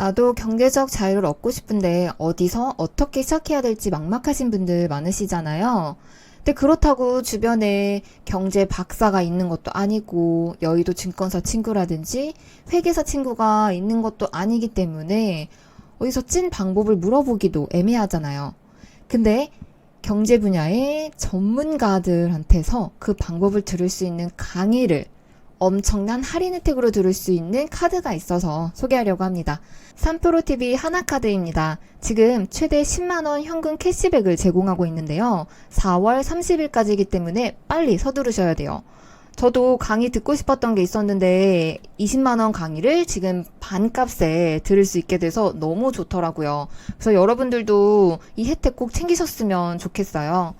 나도 경제적 자유를 얻고 싶은데 어디서 어떻게 시작해야 될지 막막하신 분들 많으시잖아요. 근데 그렇다고 주변에 경제 박사가 있는 것도 아니고 여의도 증권사 친구라든지 회계사 친구가 있는 것도 아니기 때문에 어디서 찐 방법을 물어보기도 애매하잖아요. 근데 경제 분야의 전문가들한테서 그 방법을 들을 수 있는 강의를 엄청난 할인 혜택으로 들을 수 있는 카드가 있어서 소개하려고 합니다. 3프로TV 하나카드입니다. 지금 최대 10만원 현금 캐시백을 제공하고 있는데요. 4월 30일까지이기 때문에 빨리 서두르셔야 돼요. 저도 강의 듣고 싶었던 게 있었는데 20만원 강의를 지금 반값에 들을 수 있게 돼서 너무 좋더라고요. 그래서 여러분들도 이 혜택 꼭 챙기셨으면 좋겠어요.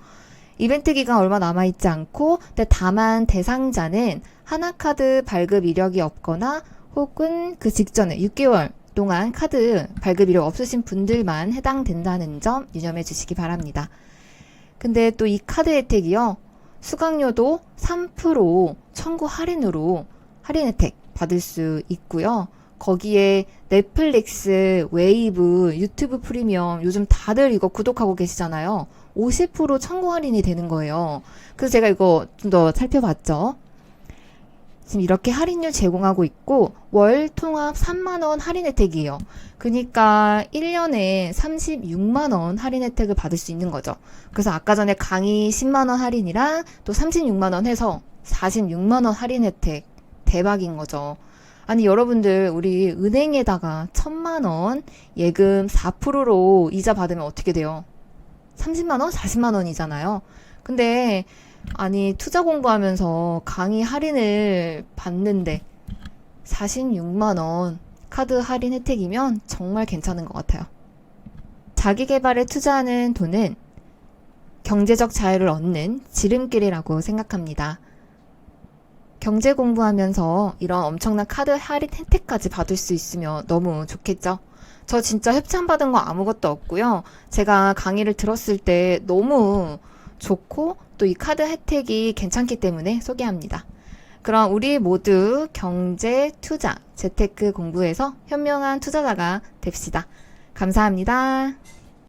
이벤트 기간 얼마 남아있지 않고, 근데 다만 대상자는 하나카드 발급 이력이 없거나 혹은 그 직전에 6개월 동안 카드 발급 이력 없으신 분들만 해당된다는 점 유념해 주시기 바랍니다. 근데 또 이 카드 혜택이요. 수강료도 3% 청구 할인으로 할인 혜택 받을 수 있고요. 거기에 넷플릭스, 웨이브, 유튜브 프리미엄 요즘 다들 이거 구독하고 계시잖아요. 50% 청구 할인이 되는 거예요. 그래서 제가 이거 좀 더 살펴봤죠. 지금 이렇게 할인율 제공하고 있고 월 통합 3만 원 할인 혜택이에요. 그러니까 1년에 36만 원 할인 혜택을 받을 수 있는 거죠. 그래서 아까 전에 강의 10만 원 할인이랑 또 36만 원 해서 46만 원 할인 혜택 대박인 거죠. 아니 여러분들 우리 은행에다가 1000만 원 예금 4%로 이자 받으면 어떻게 돼요? 30만 원, 40만 원이잖아요. 근데 아니 투자 공부하면서 강의 할인을 받는데 46만 원 카드 할인 혜택이면 정말 괜찮은 것 같아요. 자기 개발에 투자하는 돈은 경제적 자유를 얻는 지름길이라고 생각합니다. 경제 공부하면서 이런 엄청난 카드 할인 혜택까지 받을 수 있으면 너무 좋겠죠? 저 진짜 협찬받은 거 아무것도 없고요. 제가 강의를 들었을 때 너무 좋고 또 이 카드 혜택이 괜찮기 때문에 소개합니다. 그럼 우리 모두 경제, 투자, 재테크 공부에서 현명한 투자자가 됩시다. 감사합니다.